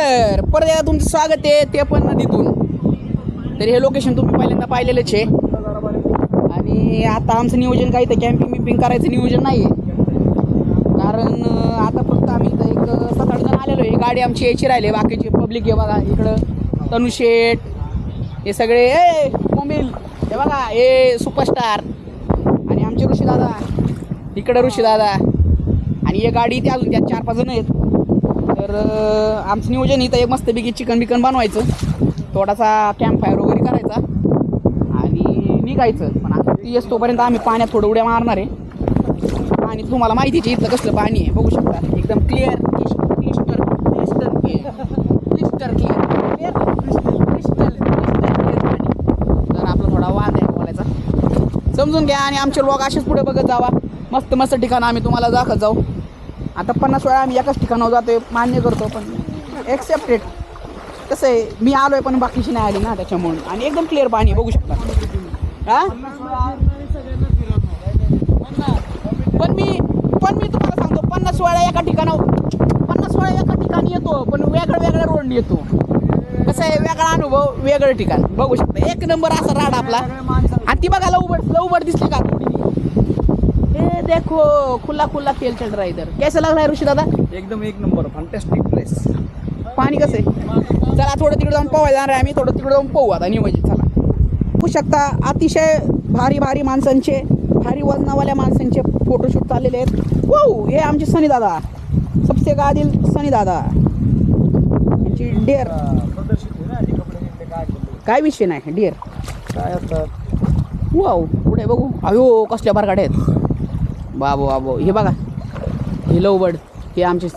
तर परत एकदा तुमचं स्वागत आहे ते पण नदीतून. तर हे लोकेशन तुम्ही पहिल्यांदा पाहिलेलंच आहे. आणि आता आमचं नियोजन काही तर कॅम्पिंग बिम्पिंग करायचं नियोजन नाही आहे कारण आता फक्त आम्ही इथं एक सात आठ जण आलेलो आहे. गाडी आमची यायची राहिली बाकीची पब्लिक आहे बघा इकडं तनुशेठ हे सगळे ए मोबिल हे बघा हे सुपरस्टार आणि आमचे ऋषी दादा इकडं ऋषी दादा. आणि हे गाडी इथे अजून त्यात चार पाच जण आहेत. तर आमचं नियोजन इथं एक मस्तपैकी चिकन बिकन बनवायचं. थोडासा कॅम्प फायर वगैरे करायचा. आणि निघायचं. पण आता ती येस तोपर्यंत आम्ही पाण्यात थोडं उड्या मारणार आहे. आणि तुम्हाला माहितीच आहे इथलं कसलं पाणी आहे. बघू शकता. एकदम clear crystal crystal clear crystal clear crystal clear पाणी. तर आपला थोडा वाद आहे बोलायचा. समजून घ्या आणि आमचे लोक असेच पुढे बघत जावा. मस्त मस्त ठिकाणं आम्ही तुम्हाला दाखवत जाऊ. आता पन्नास वेळा आम्ही एकाच ठिकाणावर जातोय मान्य करतो पण एक्सेप्टेड कसं आहे मी आलो आहे पण बाकीची नाही आली ना त्याच्यामुळे. आणि एकदम क्लिअर पाणी बघू शकता. हां? पण मी पण मी तुम्हाला सांगतो पन्नास वेळा एका ठिकाणावर पन्नास वेळा एका ठिकाणी येतो पण वेगळ्या वेगळ्या रोडने येतो. कसं आहे वेगळा अनुभव वेगळं ठिकाण. बघू शकता एक नंबर असा राड आपला. आणि ती बघा लवबड लवबड दिसली का? हे देखो खुला खुला खेल चल रहा है इधर कैसा लग रहा है ऋषी दादा? एकदम एक नंबर फंटॅस्टिक प्लेस पाणी कसं आहे? चला थोडं तिकडे जाऊन पोहायला जाणार आहे आम्ही. थोडं तिकडे जाऊन पोहू आता नियोजित चला. बघू शकता अतिशय भारी भारी माणसांचे भारी वजनावाल्या माणसांचे फोटोशूट चाललेले आहेत. वाऊ हे आमचे सनी दादा. सबसे गादील सनी दादा. यांची डेअर काय विषय नाही डेअर काय असतात वाव पुढे बघू. अयो कसल्या बारगाड्या आहेत. बाबो बाबो. हे बघा. हे लवबड हे आमचे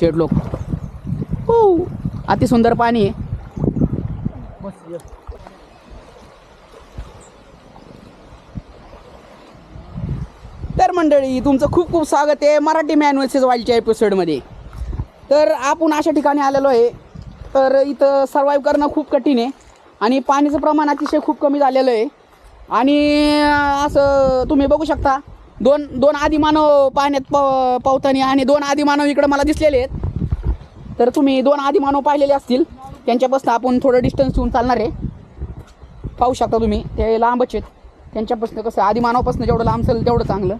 शेड लोक. हो अति सुंदर पाणी आहे. तर मंडळी तुमचं खूप खूप स्वागत आहे मराठी मॅन्युअल्सेस वाईल्डच्या एपिसोडमध्ये तर आपण अशा ठिकाणी आलेलो आहे. तर इथं सर्वाईव्ह करणं खूप कठीण आहे. आणि पाण्याचं प्रमाण अतिशय खूप कमी झालेलं आहे. आणि असं तुम्ही बघू शकता दोन दोन आदिमानव पाण्यात प पावताना आणि दोन आदिमानव इकडं मला दिसलेले आहेत. तर तुम्ही दोन आदिमानव पाहिलेले असतील. त्यांच्यापासून आपण थोडं डिस्टन्स ठेवून चालणार आहे. पाहू शकता तुम्ही ते लांबच आहेत. त्यांच्यापासून कसं आदिमानवापासून जेवढं लांब असेल तेवढं चांगलं.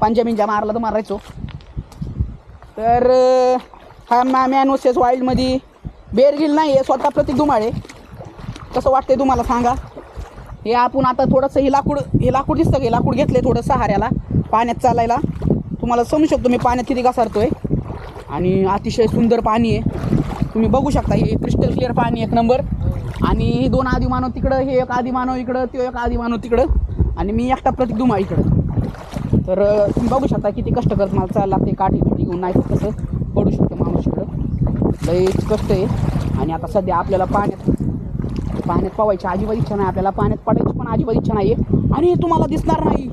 पंजाबिंजा मारला तर मारायचो. तर हा मॅ मॅन वर्सेस वाईल्डमध्ये बेरगिल नाही आहे स्वतः प्रतीक धुमाळे कसं वाटतंय तुम्हाला सांगा? हे आपण आता थोडंसं हे लाकूड हे लाकूड दिसतं का? हे लाकूड घेतलं आहे थोडं सहाऱ्याला पाण्यात चालायला. तुम्हाला समजू शकतो मी पाण्यात किती आहे आणि अतिशय सुंदर पाणी आहे. तुम्ही बघू शकता हे क्रिस्टल क्लिअर पाणी एक नंबर आणि हे दोन आदिमानव तिकडं हे एक आदिमानव इकडं तो एक आदिमानव तिकडं. आणि मी एकटा प्रतीक दुमा इकडं. तर तुम्ही बघू शकता किती कष्ट करत मला चालला लागते काठी बिठी घेऊन. नाही कसं पडू शकतं माणूस इकडं. लई कष्ट आहे. आणि आता सध्या आपल्याला पाण्यात पाण्यात पवायची अजिबात इच्छा नाही आपल्याला पाण्यात पडायची पण अजिबात इच्छा नाही आहे आणि हे तुम्हाला दिसणार नाही.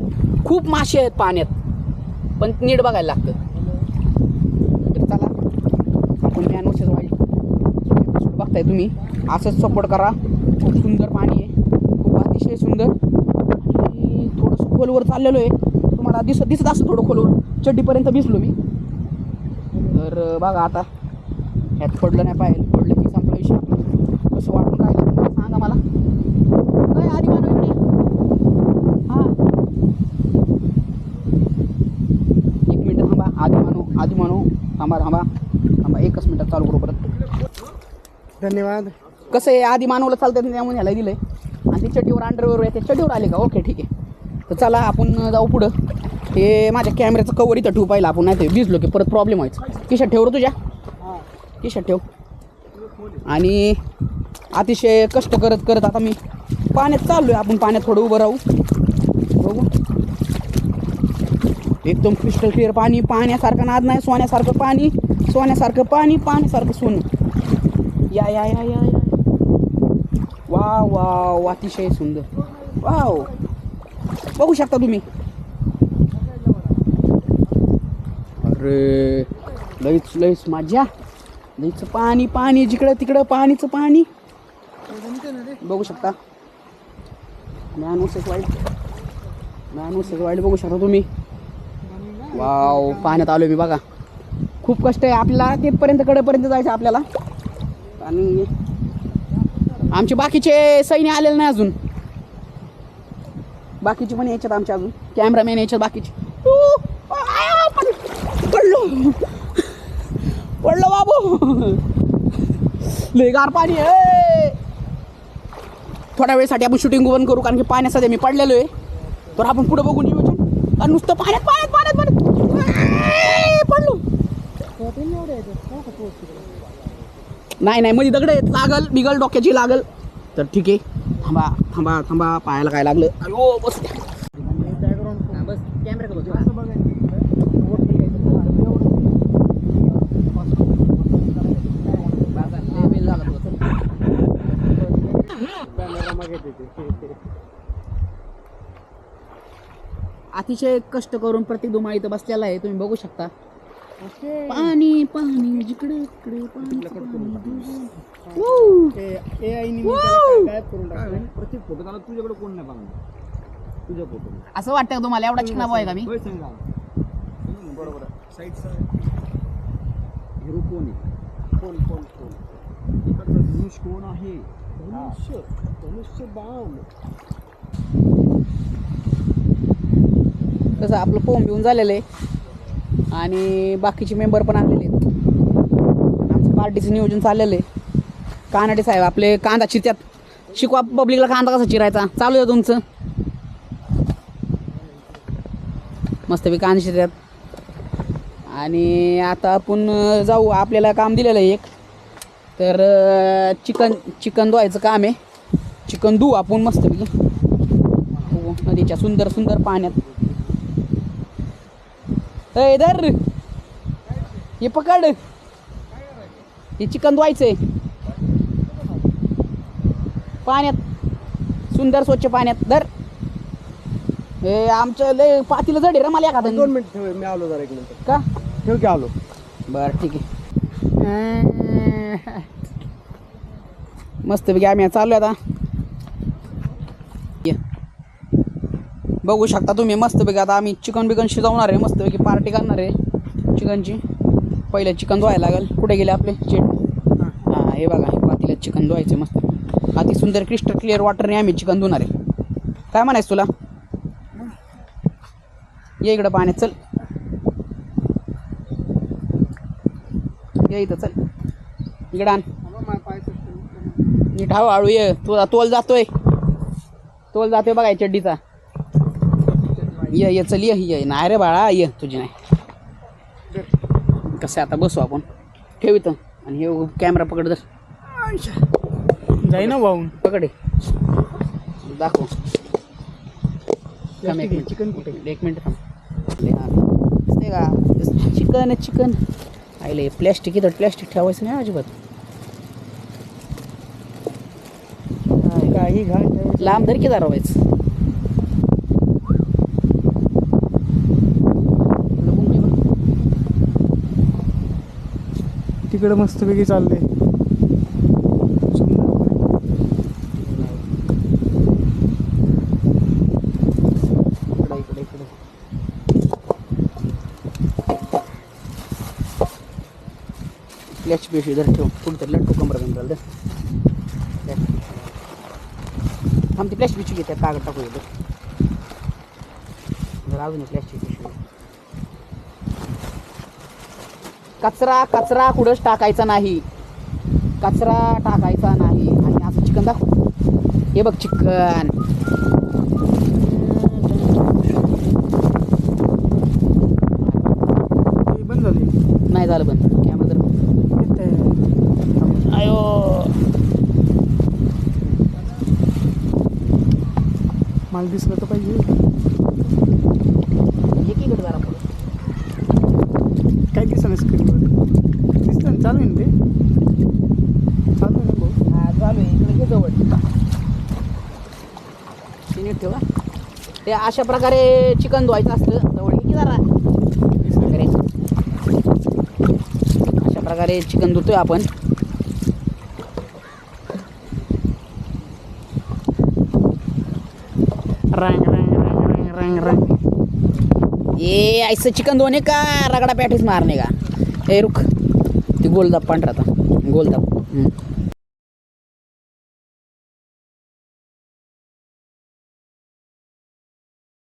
खूप मासे आहेत पाण्यात. पण नीट बघायला लागतं. तर चला आपण मॅन वर्सेस वाईल्ड बघताय तुम्ही. असंच सपोर्ट करा. खूप सुंदर पाणी आहे. खूप अतिशय सुंदर. आणि थोडंसं खोलवर चाललेलो आहे. तुम्हाला दिसत दिसत असं थोडं खोलवर. चड्डीपर्यंत भिजलो मी. तर बघा आता. ह्यात पडलं नाही पाहिजे. पडलं की संपला विषय आपला कसं वाटून राहिलं तुम्हाला सांगा मला काय आधी मानव इकडे हां एक मिनटं थांबा आधी मानू आधी मानू थांबा थांबा थांबा एकच मिनटात चालू करू परत धन्यवाद. कसं आहे आधी मानवला चालतं त्यामुळे ह्याला दिलं आहे आणि ते चड्डीवर अंडरवर येते चटीवर आले का? ओके ठीक आहे. तर चला आपण जाऊ पुढं. हे माझ्या कॅमेऱ्याचं कवर इथं ठेवू पाहिलं आपण नाही ते भिजलो की परत प्रॉब्लेम व्हायचं. किशात ठेव रे तुझ्या. किशात ठेव. आणि अतिशय कष्ट करत करत आता मी पाण्यात चाललो आहे आपण पाण्यात थोडं उभं राहू. बघू. एकदम क्रिस्टल क्लिअर पाणी पाण्यासारखं नाद नाही सोन्यासारखं पाणी सोन्यासारखं पाणी पाण्यासारखं सोनं. या या या या या. वा वा अतिशय सुंदर. वाव. बघू शकता तुम्ही. अरे लईच लईच माझ्या लईच पाणी पाणी जिकडं तिकडं पाणीचं पाणी. बघू शकता. Man versus wild man versus बघू शकता तुम्ही. वाव पाण्यात आलो मी बघा. खूप कष्ट आहे आपल्याला. तिथपर्यंत कडेपर्यंत जायचं आपल्याला. आणि आमचे बाकीचे सैन्य आलेले नाही अजून. बाकीचे पण याच्यात आमच्या अजून. कॅमेरामॅन याच्यात बाकीचे. पडलो. पडलो बाबू. लय गार पाणी आहे. थोड्या वेळेसाठी आपण शूटिंग बंद करू कारण की पाण्यात सध्या मी पडलेलो आहे. तर आपण पुढे बघून येऊ आणि नुसतं पाण्यात पाण्यात पाण्यात पाण्यात. पडलो. नाही नाही मध्ये दगड आहेत. लागल बिगल डोक्याची लागल. तर ठीक आहे. थांबा थांबा थांबा. पायाला काय लागलं. अयो बस. बस कॅमेरा अतिशय कष्ट करून प्रत्येक दुमा इथं बसलेला आहे. तुम्ही बघू शकता. पाणी पाणी जिकडे इकडे पाणी पाणी. Woo! प्रत्येक फोटो त्याला तुझ्याकडे कोण नाही पाहणार तुझ्या फोटो. असं वाटतं का तुम्हाला? एवढा चिकना आहे का मी? बरोबर हिरो कोण आहे? कोण कोण कोण? इकडचा धनुष कोण आहे? धनुष्य. धनुष्य बाण. कसं आपलं पोम घेऊन झालेलं आहे. आणि बाकीचे मेंबर पण आलेले आहेत. आमचं पार्टीचं नियोजन चाललेलं आहे. कानाडे साहेब आपले कांदा चिरत्यात. शिकवा पब्लिकला कांदा कसा चिरायचा? चालू आहे तुमचं. मस्तपैकी कांदा चिरत्यात. आणि आता आपण जाऊ. आपल्याला काम दिलेलं आहे एक. तर चिकन चिकन धुवायचं काम आहे. चिकन धुवू आपण मस्तपैकी नदीच्या सुंदर सुंदर पाण्यात. ए धर. हे पकड. हे चिकन धुवायचंय. पाण्यात. सुंदर स्वच्छ पाण्यात. धर. हे आमचं लय पातीला जड आहे रे मला एखादं. दोन मिनिट ठेव मी आलो जरा एक मिनिट. का? ठेव की आलो? बरं ठीक आहे. मस्तपैकी आम्ही चाललो आता. बघू शकता तुम्ही मस्तपैकी. आता आम्ही चिकन बिकन शिजवणार आहे मस्तपैकी पार्टी करणार आहे चिकनची. पहिले चिकन धुवायला लागेल. कुठे गेले आपले? चेट. हां हे बघा हे पातीला चिकन धुवायचं मस्त. अति सुंदर क्रिस्टल क्लिअर वॉटरने आम्ही चिकन धुणार आहे. काय म्हणायचं तुला? ये इकडं पाण्यात चल. ये इथं चल. इकडं आण. नीट हळूहळू ये. तुझा तोल जातोय. तोल जातोय बघा चड्डीचा. ये ये चल ये ये. नाही रे बाळा ये. तुझी नाही. कसं आता बसू आपण. ठेव इथं. आणि हे कॅमेरा पकड जर. जाई ना भाऊन पकड. दाखव. चिकन कुठे? एक मिनिट थांब. ले. दिसतंय का? चिकन चिकन आईले प्लॅस्टिक इथं प्लॅस्टिक ठेवायचं नाही अजिबात. काही घाण लांब धर की दारवायचं तिकडं मस्तपैकी चालले इकडे इकडे इकडे. ठेव. कुठेतरी लटकू कमरा घालून थांब ती प्लॅस्टिक पिशवी घेते. कागद टाकू येतो. जर अजून प्लॅस्टिक पिशवी कचरा कचरा कुठंच टाकायचा नाही. कचरा टाकायचा नाही. आणि असं चिकन दाखव. हे बघ चिकन. बंद झाली. नाही झालं बंद. कॅमेरा तर अयो. मला दिसलं तर पाहिजे एकीकडे जरा पुढं काय दिसलं स्क्रीनवर दिसतं ना चालू आहे ना ते चालू आहे ना भाऊ हा चालू आहे इकडे घे जवळ ते नीट ठेवा. ते अशा प्रकारे चिकन धुवायचं असतं जवळ की जरा. अशा प्रकारे. चिकन धुतोय आपण. रंग रंग रंग रंग रंग रंग. ये ऐसे चिकन धुवणे का? रगड़ा पॅटीस मारणे का? ए रुख. ती गोलदाब पांढरा आता. गोलदाब. हम्म.